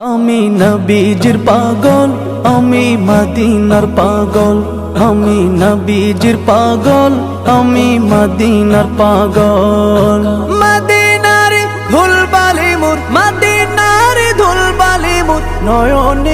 আমি নবীজির পাগল, আমি মদিনার পাগল। আমি নবীজির পাগল, আমি মদিনার পাগল। মাদিনারে ধুলবালি মুর মাদিনারে ধুলবালি মুর নয়নের